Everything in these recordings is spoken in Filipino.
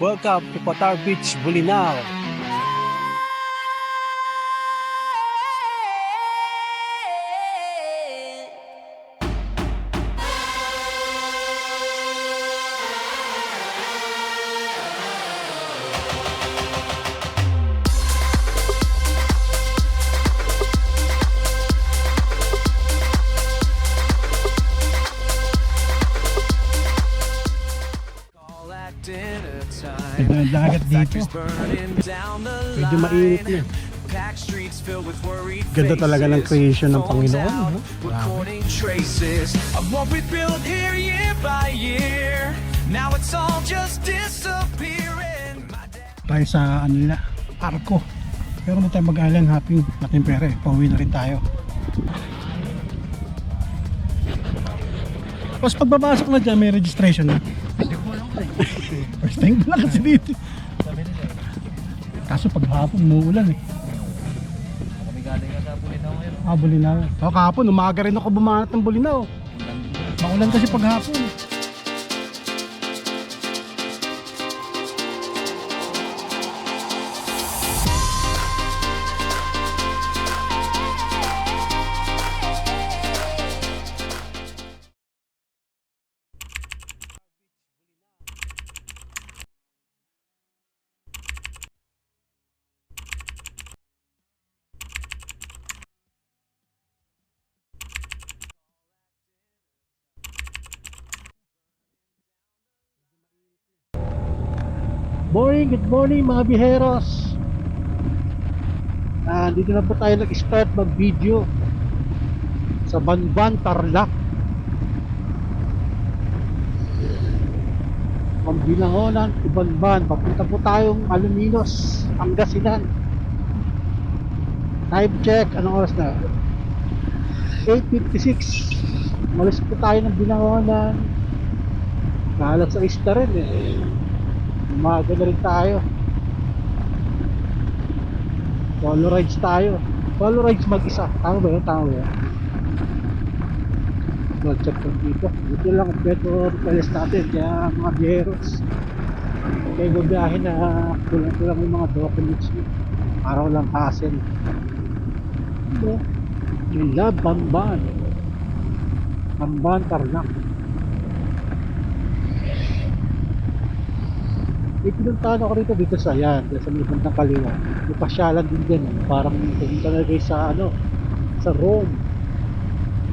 Welcome to Patar Beach, Bulinaw. Medyo mainit na. Ganda talaga ng creation ng Panginoon. No? Dad- Tayo sa ano nila, Arco. Pero na tayo mag-island hopping. Natin pera eh. Pauwi na rin tayo. Tapos pagbabasok na dyan, may registration na. First time ko lang kasi dito. Kaso pag hapon, umuulan eh. Kami galing nga sa Bulinaw ngayon. Ah, Bulinaw. O kahapon, umaga rin ako bumanat ng Bulinaw. Maulan kasi pag hapon. Good morning mga biheros. Ah, dito na po tayo nag-start mag-video sa Banban, Tarlac. Pambilangonan, Ibanban. Papunta po tayong Aluminos, Pangasinan. Time check, anong oras na? 8.56. Malis po tayo ng Binangonan. Kalat sa ista rin eh. Umaga na rin tayo. Solo rides tayo. Solo rides mag-isa. Tama ba yun? Tama ba yun? Mag-check ko dito. Dito lang ang peto request natin. Kaya mga biyeros. Kaya gubiyahin na kulang-kulang yung mga documents nyo. Para walang hassle. Ito. Yung love Bamban. Bamban Tarlac. May pinuntahan ako rito dito sa yan, sa may bandang kaliwa. May pasyalan din dyan. eh. Parang pumunta na kayo sa ano, sa Rome.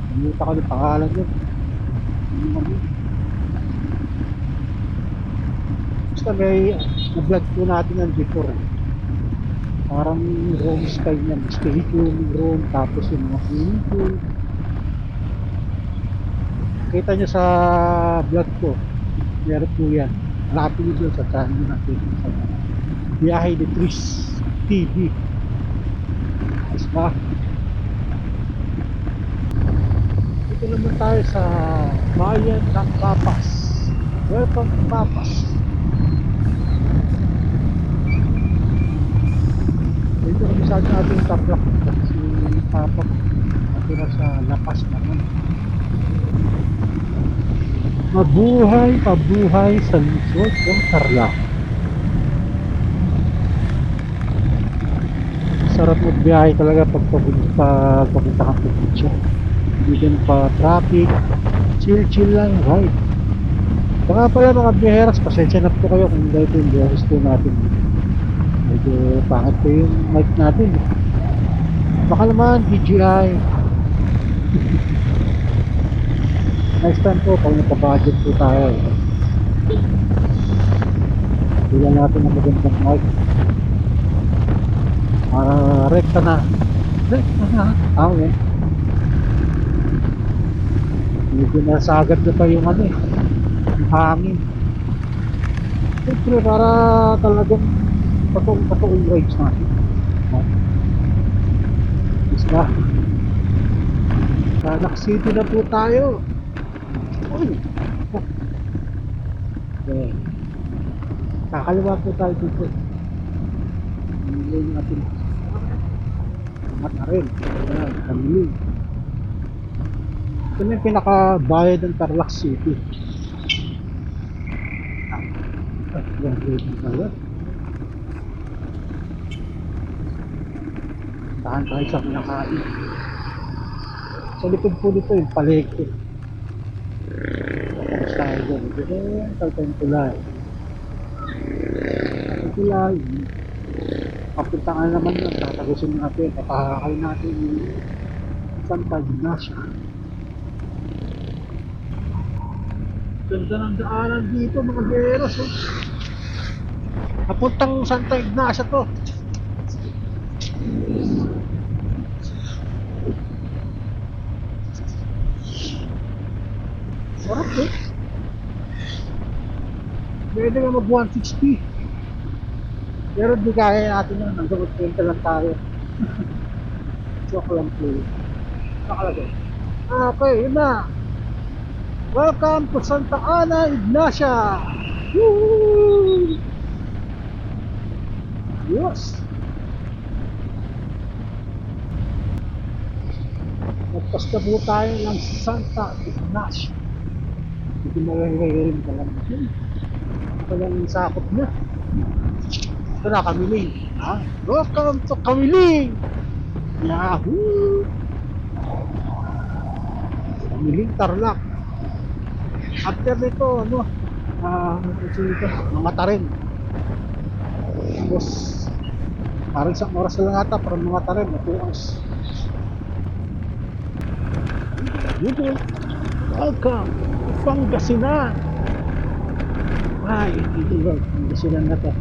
Namuta ko ng pangalan yun. Basta may na-vlog po natin yan before. eh. Parang Rome style yan. Stadium, Rome, tapos yung mga pool. Kita nyo sa vlog ko. Meron po yan. Doon sa channel natin sa Biyahe ni Tris TV. Tapos ba? Dito naman tayo sa bayan ng Papas. Welcome to Papas. Dito kami sa ating taplak. Si Papa natira sa Lapas naman. Mabuhay, pabuhay sa lungsod ng Tarlac. Sarap magbiyahe talaga pag papunta, papunta kang probinsya. Hindi ganun pa traffic. Chill, chill lang ride. Baka pala mga biyaheras, pasensya na po kayo kung dahil yung biyahes po natin. Medyo pangit po yung mic natin. Baka naman, DJI. Next time po, pag nagpa-budget po tayo, bilang natin ng magandang mic. Para rekta na. Rekta na. Ah, okay. Medyo nasagad na pa yung ano eh. Yung hangin. Siyempre, para talagang totoong-totoong rides natin. No? Is ba? Sa City na po tayo. Uy! Okay. Kakaliwa po tayo dito. Hindi yung ating mata rin. Ayan, kamili. Ito na yung pinakabayad ng Tarlac City. At yan, waiting pala. Tahan tayo sa kinakain. Sa likod po dito yung palengke. Yung kaltang tulay. Tulay. Papunta nga naman yun. Tatagusin natin. Papahakay natin yung Santa Ignacia. Ganda ng daanan dito mga geros. Oh. Napuntang Santa Ignacia to. Sarap eh. Pwede nga mag 160. Pero di kaya natin yun. Hanggang 20 lang tayo. Joke lang po. Nakalagay. Okay, yun na. Welcome to Santa Ana, Ignacia! Woo! Yes! Nagpasta po tayo ng Santa Ignacia. Hindi malagay rin palang yun. Palang sakop niya. Ito na, Kamiling. Ha? Welcome to Kamiling! Yahoo! Kamiling Tarlac. After nito, ano, ah, ano dito, mga tarin. Tapos, parang isang oras na lang ata, parang mga tarin, na 2 hours. Yun to Pangasinan. Ay, dito ba, Pangasinan na to.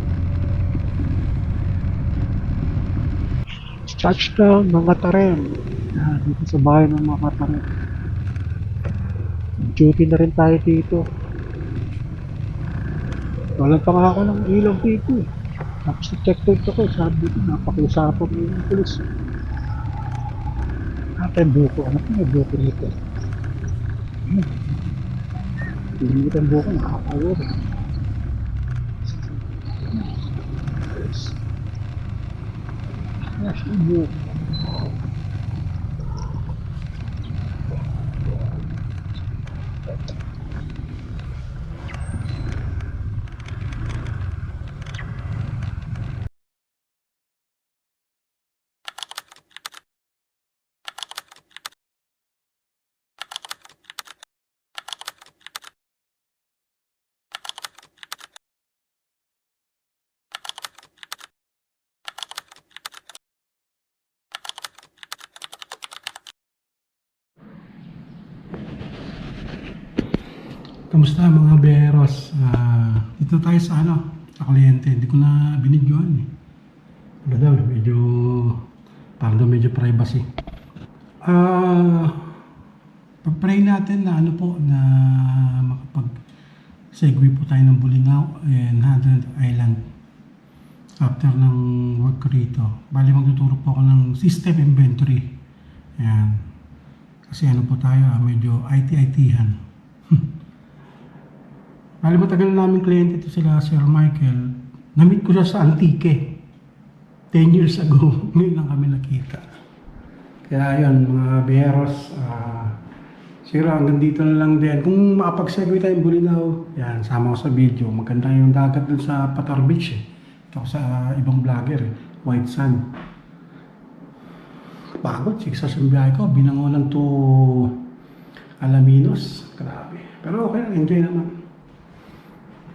Touchdown, mga tarin. Ah, dito sa bahay ng mga tarin. Duty na rin tayo dito. Walang pa nga ako ng ilaw dito eh. Tapos detected ako, sabi ko, napakiusapan mo yung pulis. Ate, buko. Ano pa yung buko nito? Hmm. Hindi ko buko, nakakawar. Yes, yung buko. Kamusta mga beros? Ah, dito tayo sa ano, sa kliyente. Hindi ko na binidyoan eh. Ano daw, medyo, parang daw medyo privacy. Ah, pag-pray natin na ano po, na makapag segue po tayo ng Bulinaw and Hadron Island after ng work rito. Bali magtuturo po ako ng system inventory. Ayan. Kasi ano po tayo, ah, medyo IT-IT-han. Bali matagal na namin kliyente ito sila, Sir Michael. Na-meet ko siya sa Antique. 10 years ago, ngayon lang kami nakita. Kaya yun, mga beros, ah, siguro hanggang dito na lang din. Kung makapag-segue tayong Bulinaw, yan, sama ko sa video. Maganda yung dagat dun sa Patar Beach eh. Ito sa ibang vlogger eh, White Sand. Pagod, siksas yung biyahe ko. Binangonan to Alaminos. Grabe. Pero okay lang, enjoy naman.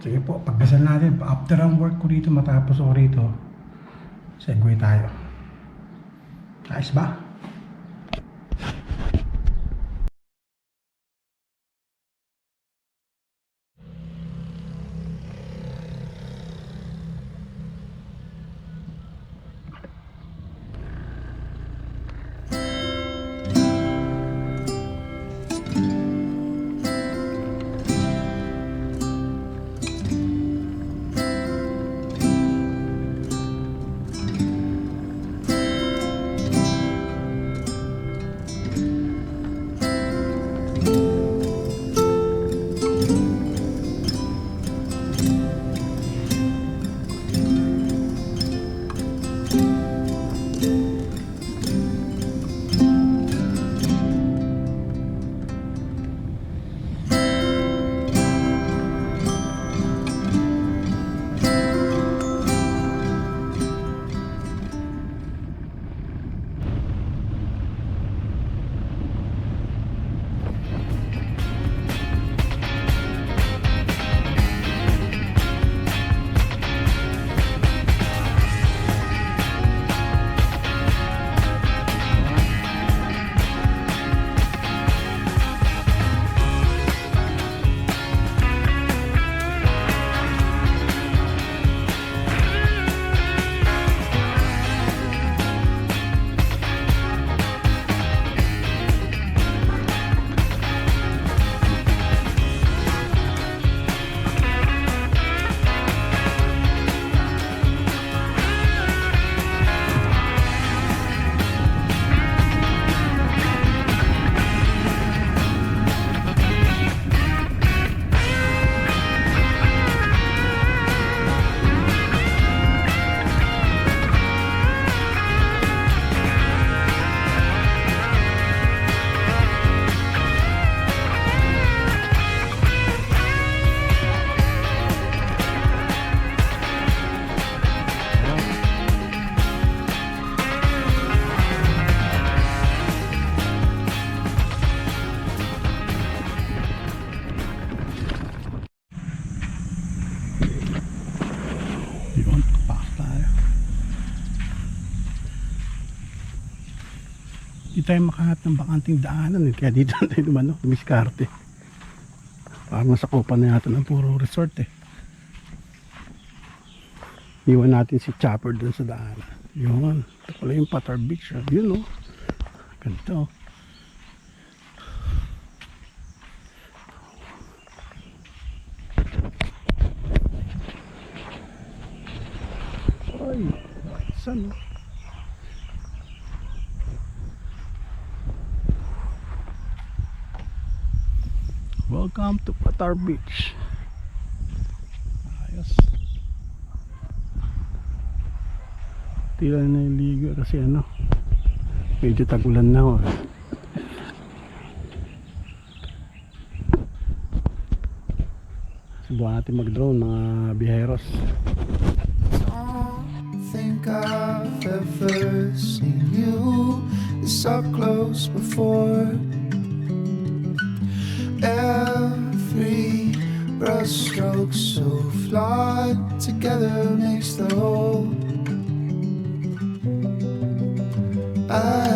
Sige po, pagdasal natin. After ang work ko dito, matapos ako rito, segue tayo. Ayos ba? Makahanap ng bakanting daanan eh. Kaya dito tayo dumano, dumiskarte. Parang nasakupan na yata ng puro resort eh. Iwan natin si Chopper dun sa daanan. Yun. Ito pala yung Patar Beach. ah. Yun oh. Ganito. Ay, saan? oh? Welcome to Patar Beach. Ayos. Tila na niligo kasi ano, medyo tagulan na oh. Subukan natin mag-drone mga biheros. think I've ever seen you this up close before. lot together makes the whole. I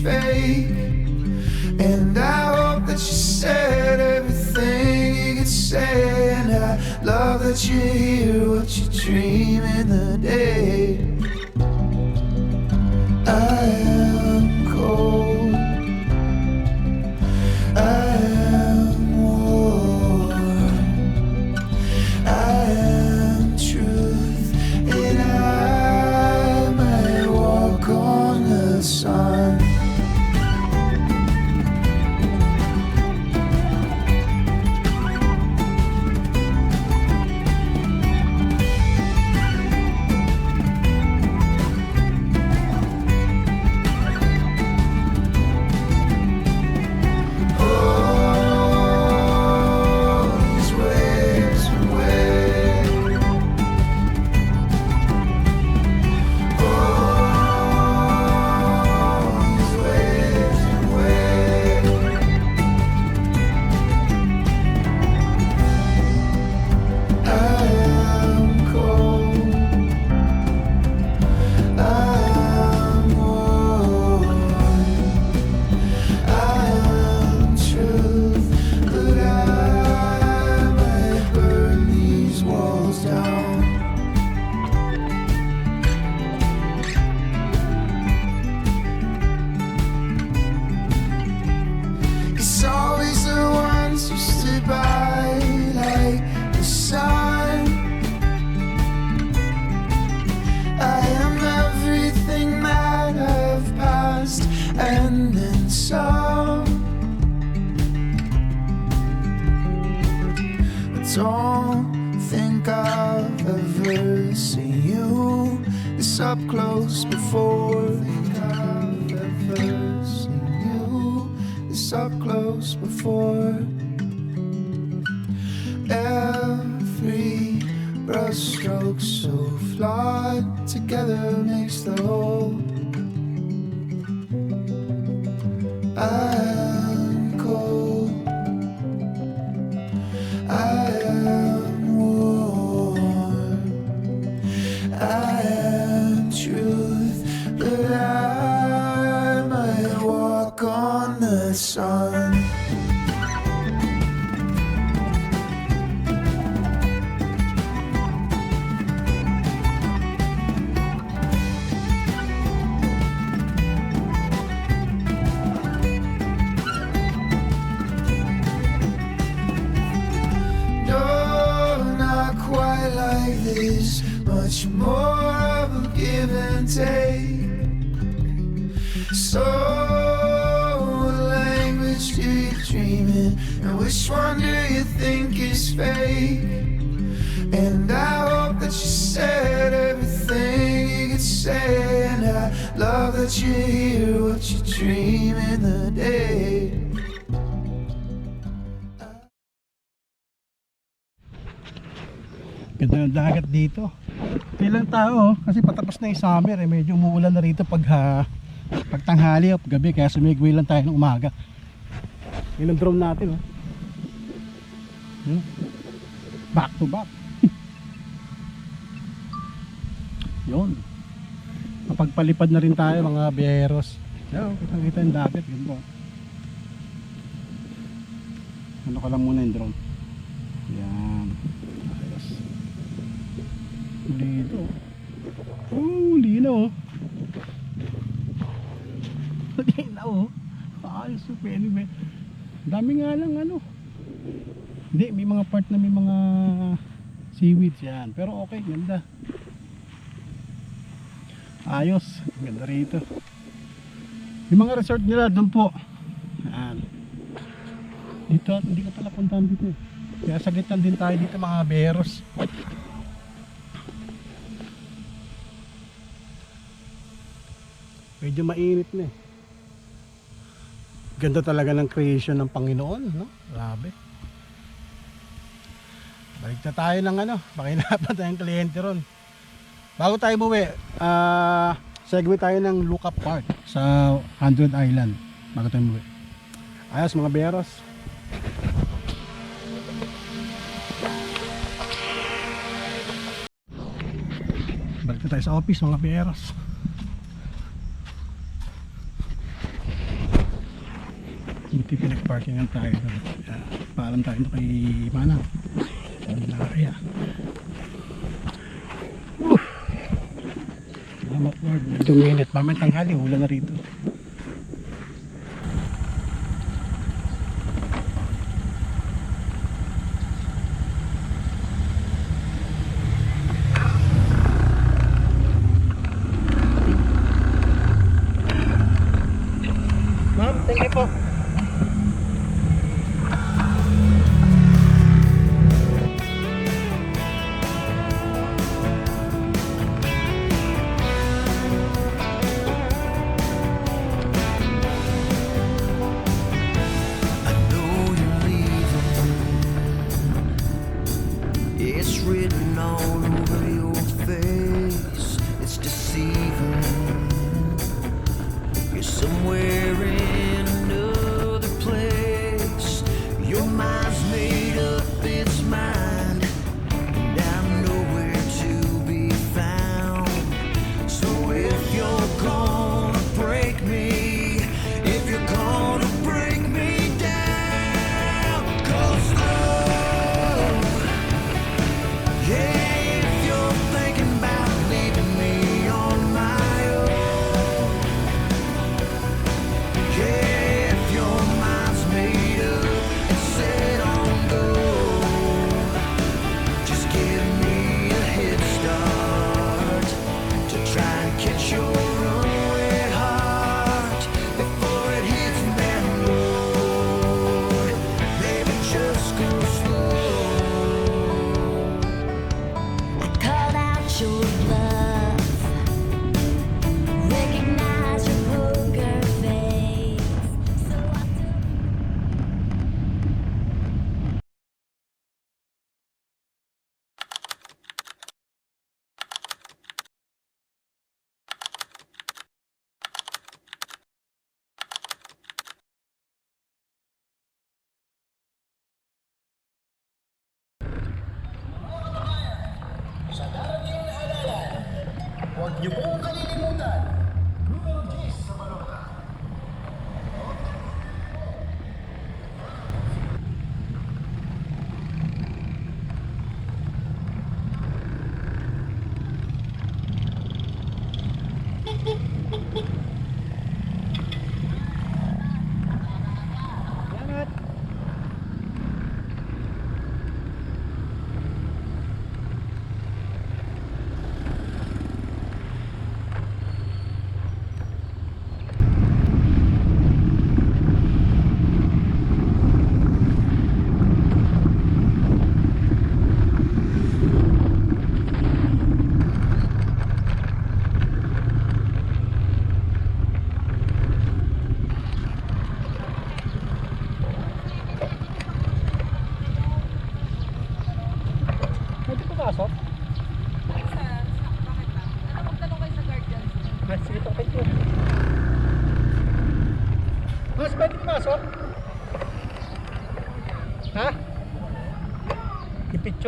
fake? And I hope that you said everything you could say. And I love that you hear what you dream in the day. Don't think I've ever seen you this up close before. Think I've ever seen you this up close before. Every brushstroke so flawed together makes the whole. I'm Much more of a give and take. So, what language do you dream in? And which one do you think is fake? And I hope that you said everything you could say. And I love that you hear what you dream in the day. Ganda ng dagat dito. Ilang tao, oh, kasi patapos na yung summer, eh, medyo umuulan na rito pag, ha, pag tanghali o gabi, kaya sumigway lang tayo ng umaga. Yun drone natin, oh. Hmm? Back to back. Yun. Kapagpalipad na rin tayo mga biyeros. Yan, kitang kita yung dagat. Ganda. Ano ka lang muna yung drone. Yan. Dito. Oh, lino. Lino. oh. Ayos so pwede? Dami nga lang ano. Hindi, may mga part na may mga seaweeds yan. Pero okay, ganda. Ayos. Ganda rito. Yung mga resort nila doon po. Yan. Dito, hindi ka pala puntahan dito. eh. Kaya sa gitna din tayo dito mga beros. Medyo mainit na eh. Ganda talaga ng creation ng Panginoon, no? Grabe. Balik na tayo ng ano, pakinapan tayong kliyente ron. Bago tayo umuwi, ah, segue tayo ng lookup park sa 100 Island. Bago tayo umuwi. Ayos mga beros. Balik na tayo sa office mga beros. Buti pinag-parkingan tayo. Uh, paalam tayo kay Mana. Ano na kaya? Woo! Salamat Lord. Medyo minute. Mamaya tanghali. Hula na rito. Thank you po.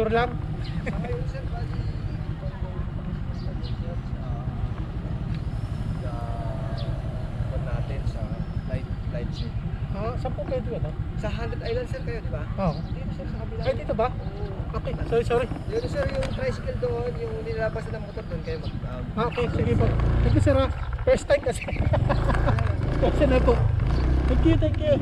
I-picture lang? Ah, saan po pwede ano? Sa 100 Island sir kayo, di ba? Oo. Dito sir sa kabila. Ay, dito ba? Okay, sorry, sorry. Yun sir, yung tricycle doon, yung nilalapas ng motor doon kayo mag um, Ah, okay, sige po. Thank you, sir. ah. First time kasi. kasi na po. Thank you, thank you.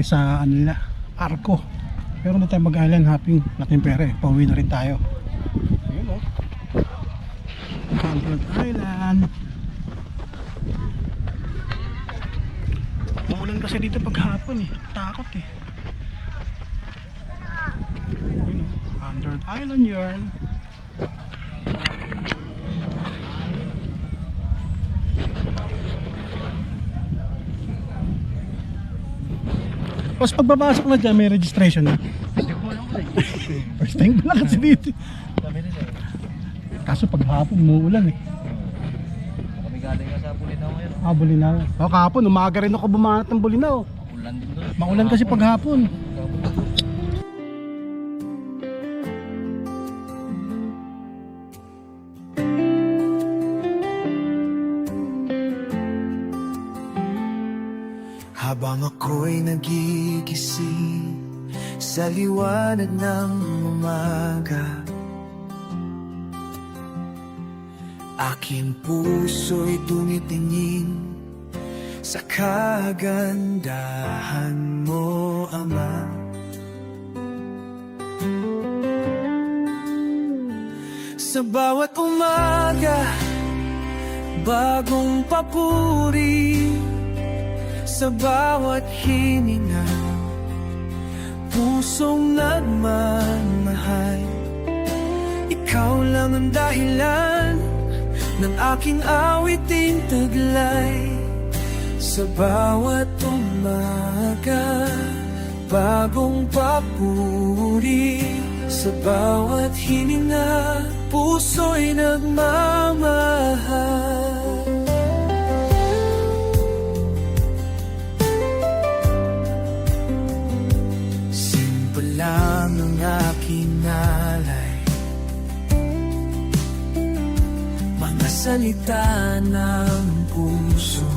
Tayo sa ano nila, Arco. Pero na tayo mag-island hopping, laking pera eh. Pauwi na rin tayo. Ayun o. Hundred Island. Umulan kasi dito paghapon eh. Takot eh. Hundred Island yarn. Tapos pagpapasok na dyan, may registration na. First time ko lang kasi dito. Kaso paghapon, umuulan eh. Kami galing nga sa Bulinaw ngayon. Ah, Bulinaw. O kahapon, umaga rin ako bumanat ng Bulinaw. Ulan din doon. Maulan kasi paghapon. Habang ako'y nagigising sa liwanag ng umaga. Aking puso'y tumitingin sa kagandahan mo, Ama. Sa bawat umaga, bagong papuri. Sa bawat hininga Pusong nagmamahal. Ikaw lang ang dahilan Ng aking awiting taglay. Sa bawat umaga Bagong papuri. Sa bawat hininga Puso'y nagmamahal lang ang aking alay Mga salita ng puso.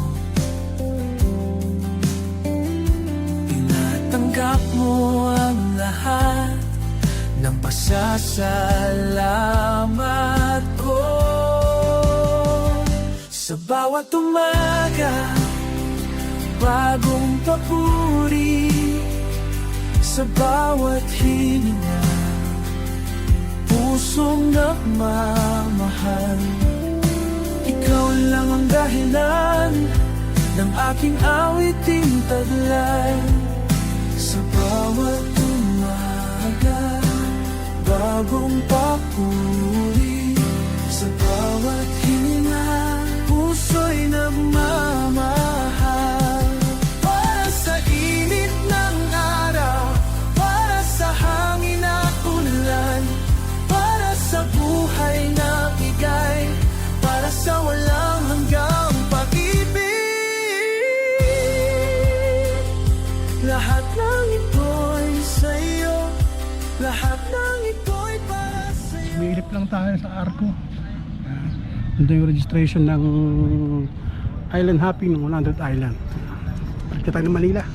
Tinatanggap mo ang lahat Ng pasasalamat ko. Sa bawat umaga Bagong papuri sa bawat hininga. Pusong nagmamahal. Ikaw lang ang dahilan ng aking awiting taglay. Sa bawat umaga Bagong papuri. Sa bawat hininga Puso'y nagmamahal tayo sa Arco. Ito yung registration ng Island Hopping ng 100 Island. Na tayo ng Manila.